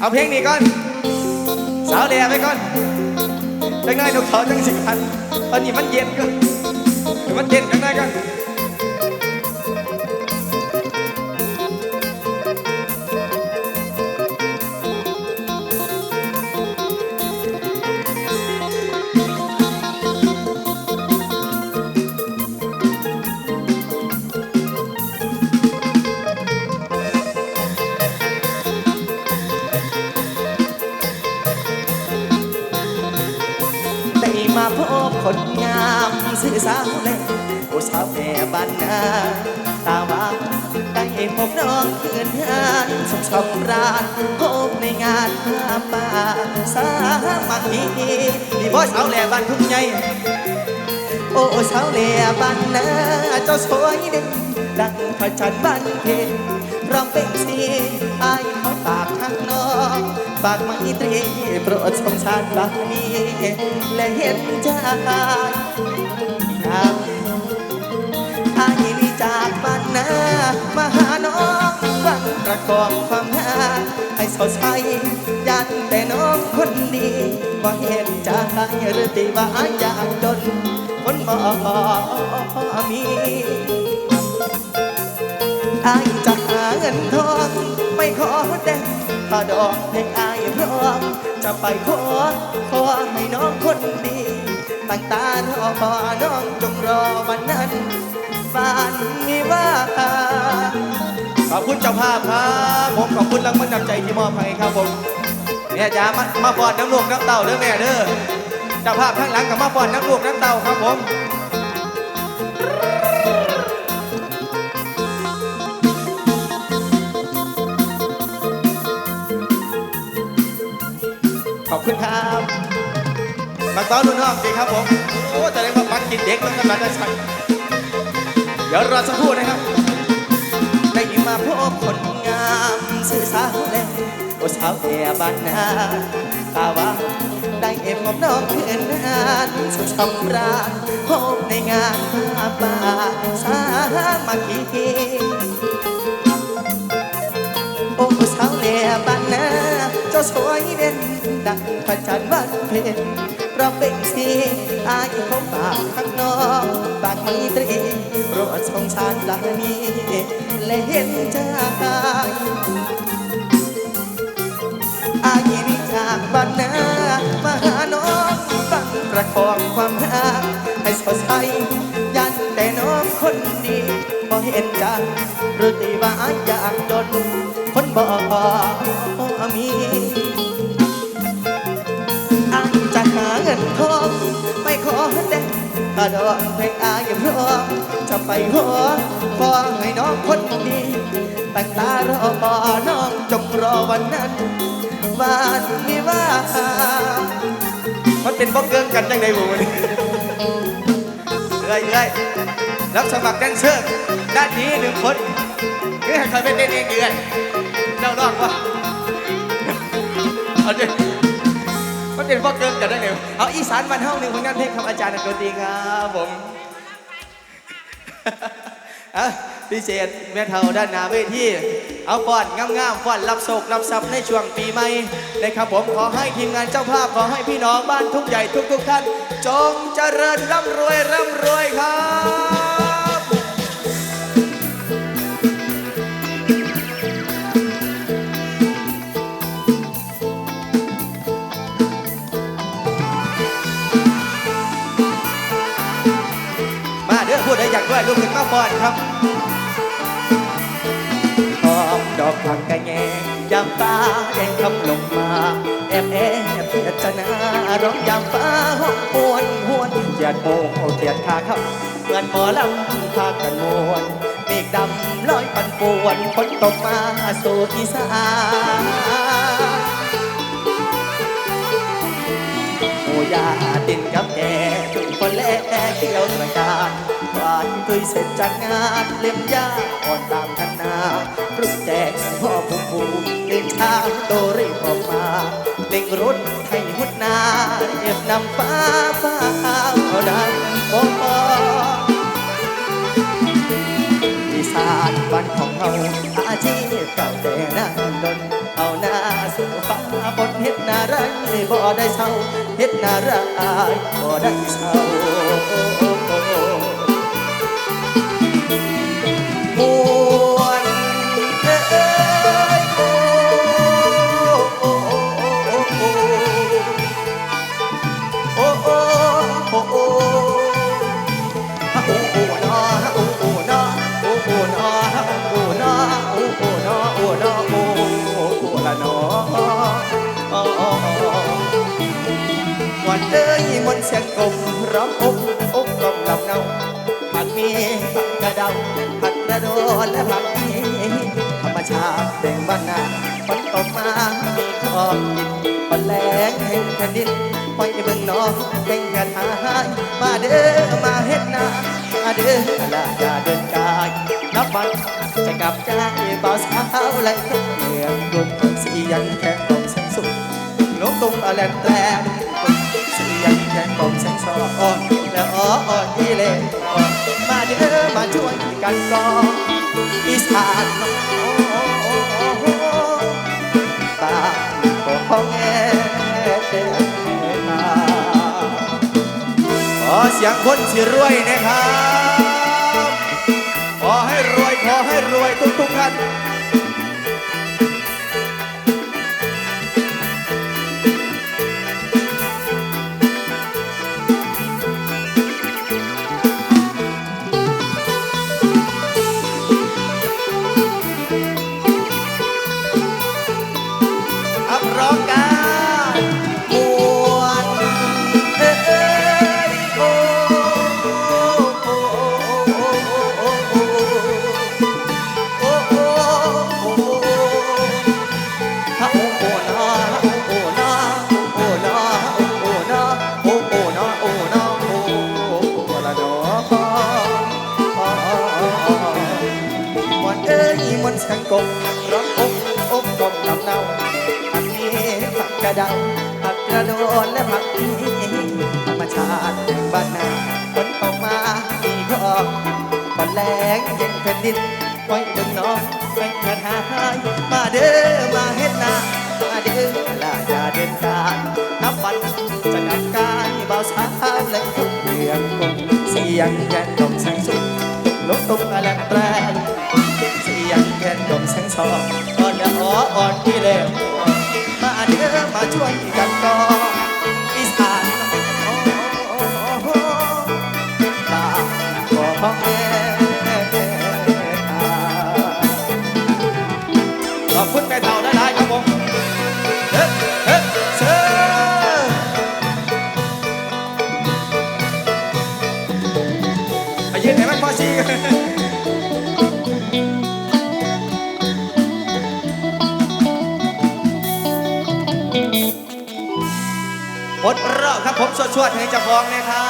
เอาเพลงนี้ก่อน สาวแหล่ไปก่อนจังไงนกเขาจังสิพันตอนนี้มันเย็นก็มันเย็นจังไงกั มาพบคนงามสื่อสาวเล่โอ้สาวแม่บ้านนาตาหวานได้พบน้องคืนงานสุขสำราญพบในงานผ้าป่าสามัคคีนี่พ่สาวแหล่บ้านทุ่งใหญ่โอ้สาวเล่บ้านนาเจ้าสวยเด่นดังพระจันทร์บ้านเพนร้องเป็นสีอายเขาปากทางนอง ฝากไมตรีโปรดสงสารบางนี้ และเห็นใจครับอายนี่จากบ้านนามาหาน้องฟังประกอบความงามให้สดใสยันแต่น้องคนดีว่าเห็นใจหรือตีว่าอยากจนคนบ่มีอายจะหาเงินทองไม่ขอแต่ง ถ้าดอกเพลงอายพร้อม จะไปขอ ขอให้น้องคนดีตั้งตารอพอน้องจงรอวันนั้นฝันมีว่าขอบคุณเจ้าภาพครับผมขอบคุณรางวัลนำใจที่มอบให้ครับผมแม่จ๋ามามาฟอนน้ำลูกน้ำเต่าเด้อแม่เด้อเจ้าภาพข้างหลังกับมาฟอนน้ำลูกน้ำเต่าครับผม ขอบคุณครับมาต้อนรุ่นน้องดีครับผม โอ้แต่ได้มาปักกินเด็กต้องกำลังจะชันเดี๋ยวรอสักครู่นะครับ ได้มาพบคนงามสื่อสาวแลโอ้สาวแก่บ้านนาตาว่าได้เอ็มกับน้องเพื่อนงานสุดสำราญพบในงานผ้าป่าสามัคคีโอ้สาวเหล่บ้านนาเจ้าสวยเด่น จันทร์วันเพ็ญเราเป็นสีอายเขาฝากข้างนอกฝากมีตรีโปรดสงสารลานีและเห็นใจอายนี่จากบ้านนามาหาน้องฟังประคองความรักให้สดใสยันแต่น้องคนดีพอเห็นใจหรือตีว่าอยากจนคนบ่มี นทองไม่ขอแต่ถ้าดอกเพลงอายพร้อมจะไปขอขอให้น้องคนดีตั้งตารอน้องจงรอวันนั้นวันนี้ว่า มันเป็นบอกเกินกันยังไงบุ๋มเอ้ยเอ้ยรับสมัครแดนเซอร์ด้านนี้หนึ่งคนเอ้ยใครเป็นเต้นเองเดือนเล่าลอกวะเอาดิ มันเป็นบอกเกินกันได้ไงวะเอาอีสานมันเฮ้าหนึ่งผลงานเพลงของอาจารย์นักดนตรีครับผมอะพิเศษแม่เท่าด้านหน้าเวทีเอาฟอนงามๆฟอนรับโศกรับทรัพย์ในช่วงปีใหม่นะครับผมขอให้ทีมงานเจ้าภาพขอให้พี่น้องบ้านทุกใหญ่ทุกๆท่าน จงเจริญร่ำรวยร่ำรวยครับ ด้อนครับหอมดอกผักกะแงยามตาแดงคำลงมาแอบแอบเพียจนาร้องยามฟ้าห้องปวนหวนเกียดโมงเกียดขาครับเหมือนหมอลำพากันมวนเมฆดำลอยปันป่วนฝนตกมาสู่อีสานหมูยาตินกับแกคนแรกเกี่ยวสายกาานคุยเสร็จจากงานเล่มยาอ่อนตามกันนาปลุกแจกพ่อผมผูเล่นช้างโตรีบออกมา เล่งรถให้หุดนาเรียบนำฟ้าฟ้าเอาดันโอ้อีสานบ้านของเราอาชีพเก่าแต่นานดนเอาหน้าสู่ฟ้าฝนเฮ็ดนาไรบ่ได้เศร้าเฮ็ดนาไรบ่ได้เศร้า มนเสียงกลมร้องอกอกกลมลำเนาผักมีผักกระเดาผักกระโดดและผักอีธรรมชาติแบ่งบ้านนาฝนตกมามีของกินฝนแรงแห่งแผ่นดินปล่อยเบิ่งน้องเก่งกันหายมาเด้อมาเฮ็ดนามาเด้อลาอย่าเดินกายนับวันจะกลับใจเบาสาวและเมืองรวมสียงแค่กลมแสงสุขลงตรงอแลนแตร เสียงแค่กลมแสงสออ่อนและอ้ออ่อนที่เล่อ่อนมาเด้อมาช่วยกันก่ออีสานน้องตาของแงเด้อมาขอเสียงคนสิรวยนะครับขอให้รวยขอให้รวยทุกทุกท่าน กบร้องอกอกกบลำเนาผักนี้ผักกระเดาผักกระโดนและผักอีธรรมชาติแห่งบ้านนาฝนตกมามีของฝนแรงเย็นแผ่นดินปล่อยเบิ่งน้องเป็นกระทายมาเด้อมาเฮ็ดนามาเด้อลาอย่าเดินการนับวันจะกัดกายเบาสาวและทุกเรื่องคงเสียงแย่ดมแสงสุขลงตุ้งแลงแปลง แค่ดมแสงสองอ่อนละอ้ออ่อนที่แล้วมาเด้อมาช่วยกันก่อนอีสานตาขอแม่ขอบคุณแม่เต่าได้หลายๆครับผมเฮ้เฮ้เชิญไปยืนให้มันพอซี อดรอครับผมสวดๆให้เจ้าของนะครับ